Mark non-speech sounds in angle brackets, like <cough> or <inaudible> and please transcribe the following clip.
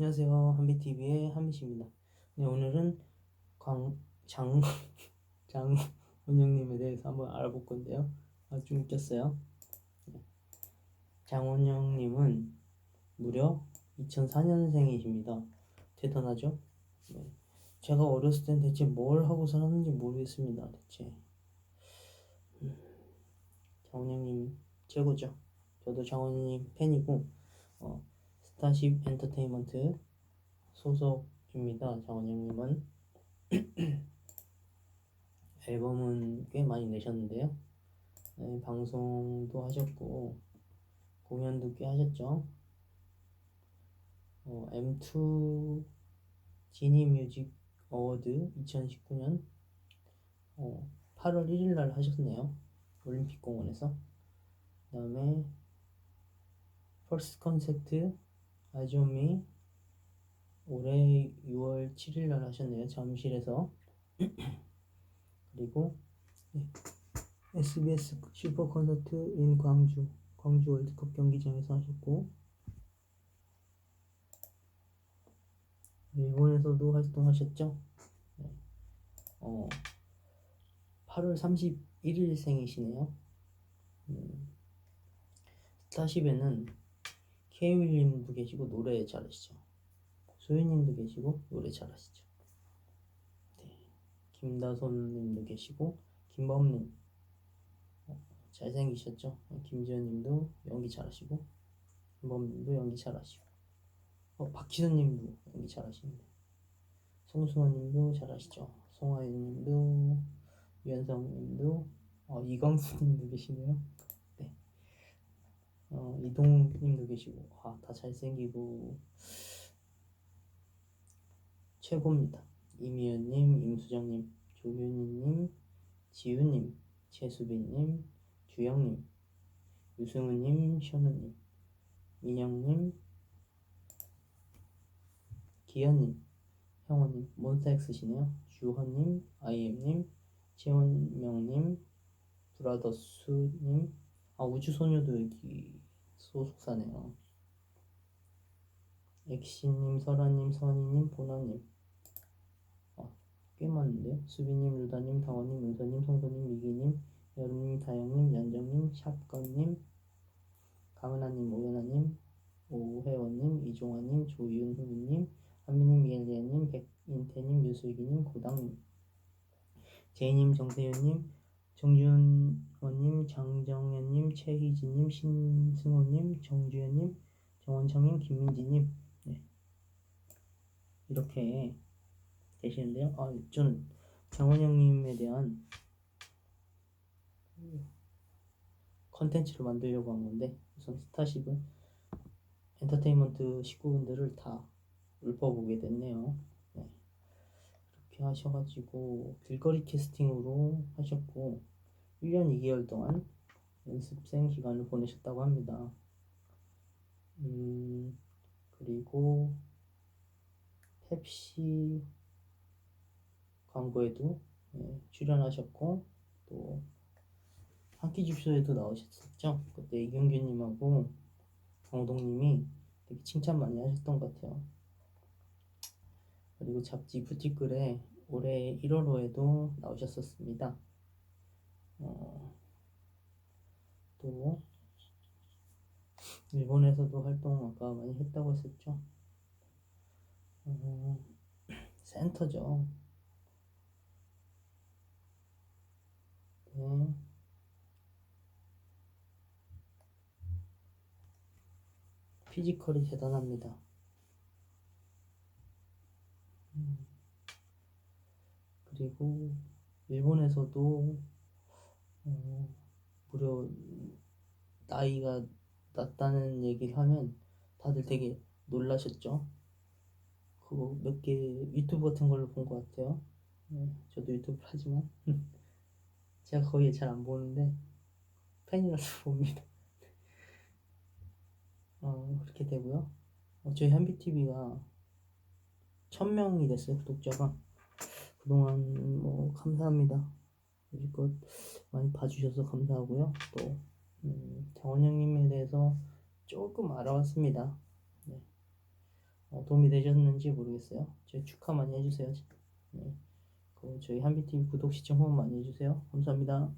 안녕하세요. 한비TV의 한비씨입니다. 네, 오늘은 광, 장, <laughs> 장 원영님에 대해서 한번 알아볼 건데요. 아, 좀 웃겼어요. 네. 장원영님은 무려 2004년생이십니다. 대단하죠? 네. 제가 어렸을 땐 대체 뭘 하고 살았는지 모르겠습니다. 대체. 음, 장원영님 최고죠. 저도 장원영님 팬이고, 어, 스타쉽 엔터테인먼트 소속입니다. 장원영님은 <clears throat> 앨범은 꽤 많이 내셨는데요. 네, 방송도 하셨고 공연도 꽤 하셨죠. 어, M2 지니 뮤직 어워드 2019년 어, 8월 1일 날 하셨네요. 올림픽 공원에서. 그 다음에 퍼스트 컨셉트 아조미 올해 6월 7일 날 하셨네요. 잠실에서. 그리고 네. SBS 슈퍼 콘서트 인 광주 광주 월드컵 경기장에서 하셨고 일본에서도 활동하셨죠. 네. 어, 8월 31일생이시네요. 음, 스타쉽에는 케이윌님도 계시고 노래 잘하시죠. 소유님도 계시고 노래 잘하시죠. 네. 김다솜님도 계시고 김범님 어, 잘생기셨죠. 김지현님도 연기 잘하시고 김범님도 연기 잘하시고 어, 박희선님도 연기 잘하시는데 송승헌님도 잘하시죠. 송하연님도 유현성님도 어, 이광수님도 계시네요. 어, 이동님도 계시고 아, 다 잘생기고 최고입니다. 이미연님, 임수정님, 조윤희님, 지우님, 최수빈님, 주영님, 유승우님, 현우님, 민영님, 기현님, 형원님, 몬스타엑스시네요. 주헌님, 아이엠님, 최원명님, 브라더스님, 아 우주소녀도 여기 소속사네요. 엑시님, 설아님, 선희님, 보나님. 아, 꽤 많은데? 수비님, 루다님, 당원님, 은서님, 성도님, 미기님, 여름님, 다영님, 연정님, 샵건님, 강은하님, 오연아님, 오혜원님, 이종아님, 조윤훈님, 한미님, 미엘리아님, 백인태님, 류슬기님, 고당님, 제이님, 정세윤님, 정준원님, 장정현님, 최희진님, 신승호님, 정주현님, 정원창님, 김민지님 네. 이렇게 되시는데요. 아, 저는 장원영님에 대한 컨텐츠를 만들려고 한 건데 우선 스타쉽은 엔터테인먼트 식구분들을 다 읊어보게 됐네요. 이렇게 하셔가지고 길거리 캐스팅으로 하셨고 1년 2개월 동안 연습생 기간을 보내셨다고 합니다. 음, 그리고 펩시 광고에도 네, 출연하셨고 또 한끼 집쇼에도 나오셨었죠. 그때 이경규님하고 강호동님이 되게 칭찬 많이 하셨던 것 같아요. 그리고 잡지 부티글에 올해 1월호에도 나오셨었습니다. 어, 또 일본에서도 활동 아까 많이 했다고 했었죠. 어, 센터죠. 네. 피지컬이 대단합니다. 그리고 일본에서도 어, 무려 나이가 낮다는 얘기를 하면 다들 되게 놀라셨죠. 그거 몇 개 유튜브 같은 걸로 본 것 같아요. 네, 저도 유튜브 하지만 <laughs> 제가 거의 잘 안 보는데 팬이라서 <laughs> 봅니다. 어, 그렇게 되고요. 어, 저희 한비TV가 천명이 됐어요 구독자가 그동안 뭐 감사합니다 여지껏 많이 봐주셔서 감사하고요 또 음, 장원영님에 대해서 조금 알아왔습니다 네. 어, 도움이 되셨는지 모르겠어요. 저희 축하 많이 해주세요. 네. 그 저희 한비TV 구독 시청 후원 많이 해주세요. 감사합니다.